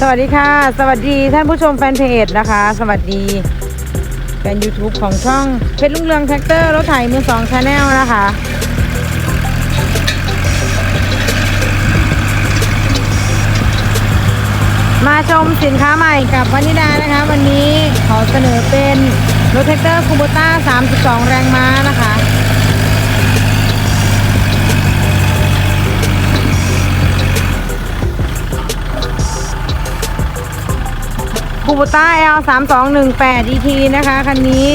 สวัสดีค่ะ สวัสดีท่านผู้ชมแฟนเพจนะคะ สวัสดีแฟน YouTube ของช่องเพชรลุงเรืองแท็กเตอร์รถไถมือสองชาแนลนะคะมาชมสินค้าใหม่กับวานิดานะคะ วันนี้ขอเสนอเป็นรถแท็กเตอร์คูโบต้า 32 แรงม้านะคะ คูโบต้า L 3 2 1 8 DT นะคะ คันนี้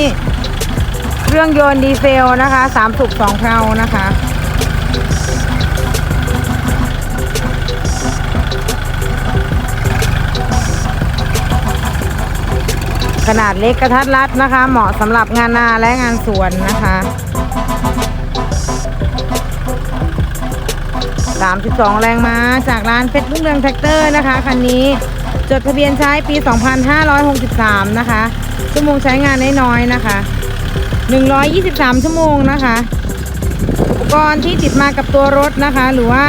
เครื่องยนต์ดีเซลนะคะ3สุก2เพลานะคะขนาดเล็กกระทัดรัดนะคะ เหมาะสำหรับงานนาและงานสวนนะคะ32 แรงม้าจากร้านเพชรรุ่งเรืองแท็กเตอร์นะคะ คันนี้ จดทะเบียนใช้ปี 2563 นะคะ ชั่วโมงใช้งานน้อยๆนะคะ 123 ชั่วโมงนะคะ อุปกรณ์ที่ติดมากับตัวรถนะคะ หรือว่า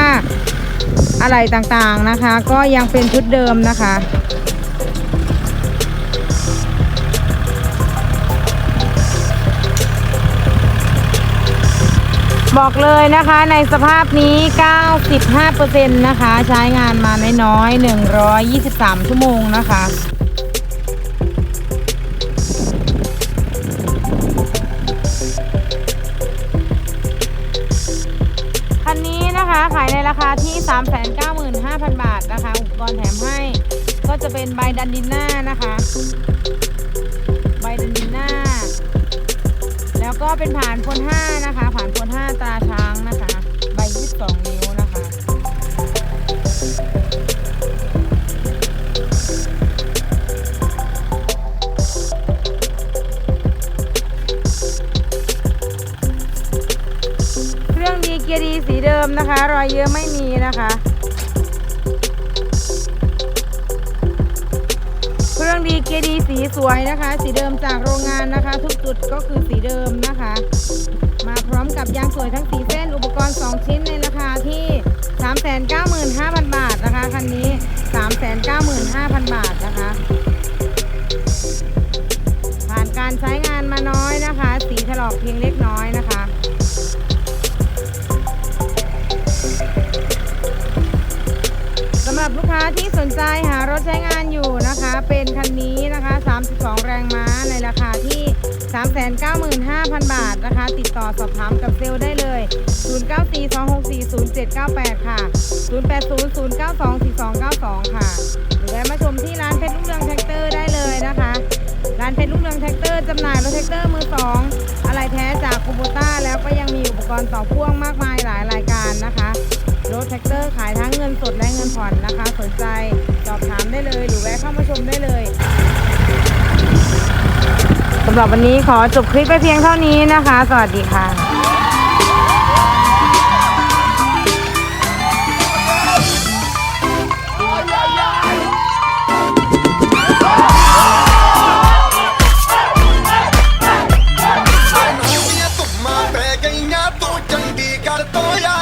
อะไรต่างๆนะคะ ก็ยังเป็นชุดเดิมนะคะ บอกเลยนะคะในสภาพนี้ 95%นะคะ ใช้งานมาน้อยๆ123 ชั่วโมงนะคะคันนี้นะคะขายในราคาที่ 395,000 บาทนะคะ อุปกรณ์แถมให้ ก็จะเป็นใบดันดินหน้านะคะ เป็นผ่านพล5นะคะ ผ่านพล5ตราช้างนะคะ ใบ22นิ้วนะคะเครื่องดีเกียร์ดีสีเดิมนะคะ รอยเยอะไม่มีนะคะ รื่องดีเกียร์ดีสีสวยนะคะ สีเดิมจากโรงงานนะคะ ทุกจุดก็คือสีเดิมนะคะ มาพร้อมกับยางสวยทั้งสีเส้นอุปกรณ์ 2 ชิ้นในราคาที่ 395,000 บาทนะคะคันนี้ 395,000 บาทนะคะ ผ่านการใช้งานมาน้อยนะคะ สีถลอกเพียงเล็ก รับลูกค้าที่สนใจหารถใช้งานอยู่นะคะ เป็นคันนี้นะคะ 32 แรงม้าในราคาที่ 395,000 บาทนะคะ ติดต่อสอบถามกับเซลได้เลย 0942640798 ค่ะ 0800924292 ค่ะ หรือแวะมาชมที่ร้านเพชรรุ่งเรืองแท็กเตอร์ได้เลยนะคะ ร้านเพชรรุ่งเรืองแท็กเตอร์จำหน่ายรถแท็กเตอร์มือสองอะไรแท้จากคูโบต้าแล้วก็ยังมีอุปกรณ์ต่อพ่วงมากมายหลายรายการ งินสดได้เงินผ่อนนะคะ สนใจสอบถามได้เลย หรือแวะเข้ามาชมได้เลยสำหรับวันนี้ขอจบคลิปไปเพียงเท่านี้นะคะ สวัสดีค่ะตัวใจดีกันตัวใหญ่